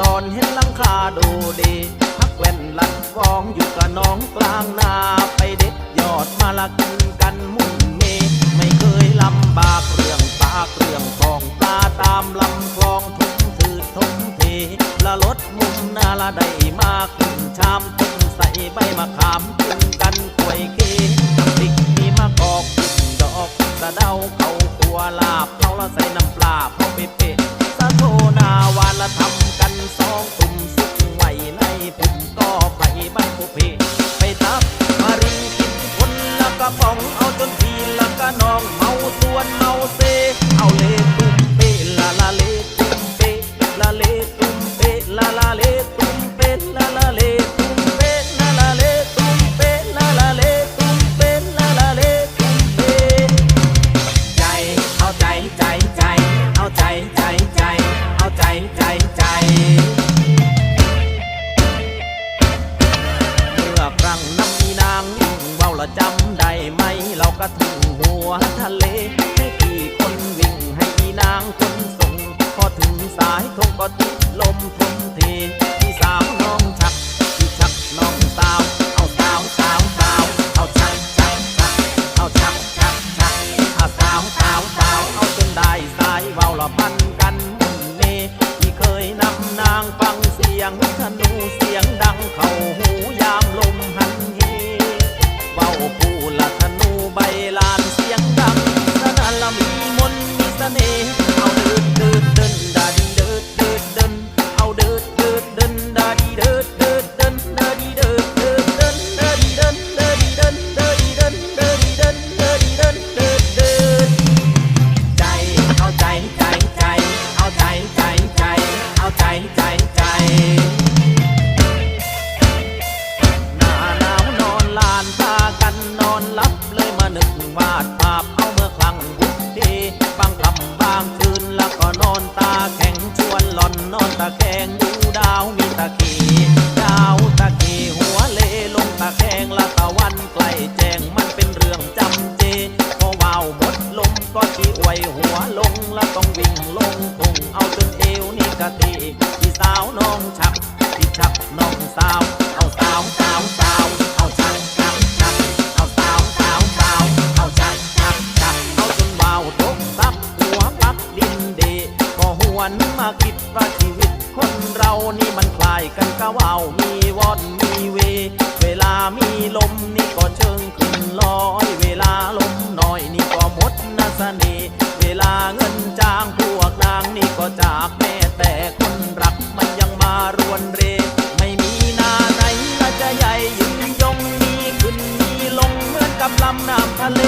ดอนเห็นหลังคาดูดีพักแว่นลัดฟองอยู่กับน้องกลางนาไปเด็ดยอดมาละกินกันมุ่งเมไม่เคยลำบากเรื่องปากเรื่องทองปลาตามลำคลองทุ่งถือทุ่งเทละลดมุมนาละได้มากขึ้นชามต้มใส่ใบมะขามกินกันกล้วยเกพริกมีมะกอกดอกสะเดาเขาตัวลาบเขาละใส่น้ำปลาเพราะไปเป็ด สะโทนาวานละทำกันสองตุ่ม ได้ไหมเราก็ถึงหัวทะเลให้พี่คนวิ่งให้พี่นางคนส่ง พอถึงสายทงก็ติดลมทม เสน่ห์เอาเดินเดินเดินดาดีเดินเดินเดินเอาเดินเดินเดินดาดีเดินเดินเดินดาดีเดินเดินเดินดาดีเดินเดินเดินดาดีเดินเดินเดินดาดีเดินเดินเดินใจเอาใจใจใจเอาใจใจใจเอาใจใจใจหน้าหนาวนอนลานพากันนอนหลับเลยมานึกวาดภาพเอาเมื่อครั้ง แล้วก็นอนตาแข็งชวนหล่อนนอนตาแคงดูดาวมีตะขีดาวตะขีหัวเลลงตะแคงละตะวันใกล้แจ้งมันเป็นเรื่องจำเจพอว่าวหมดลมก็ที่อวยหัวลงแล้วต้องวิ่งลงคงเอาจนเอวนี่กะทีพี่สาวน้องชักพี่ชักน้องสาวเอาสาว นมาคิดว่าชีวิต คนเรานี่มันคลายกันกะว่าวมีวอนมีเว เวลามีลมนี่ก็เชิงขึ้นลอย เวลาลมน้อยนี่ก็หมดนะสเสน่ห์เวลาเงินจ้างพวกนางนี่ก็จากแม่แต่คนรักมันยังมารวนเร ไม่มีนาไหนละจะใหญ่ยิ่งยงมีขึ้นมีลงเหมือนกับลำน้ำทะเล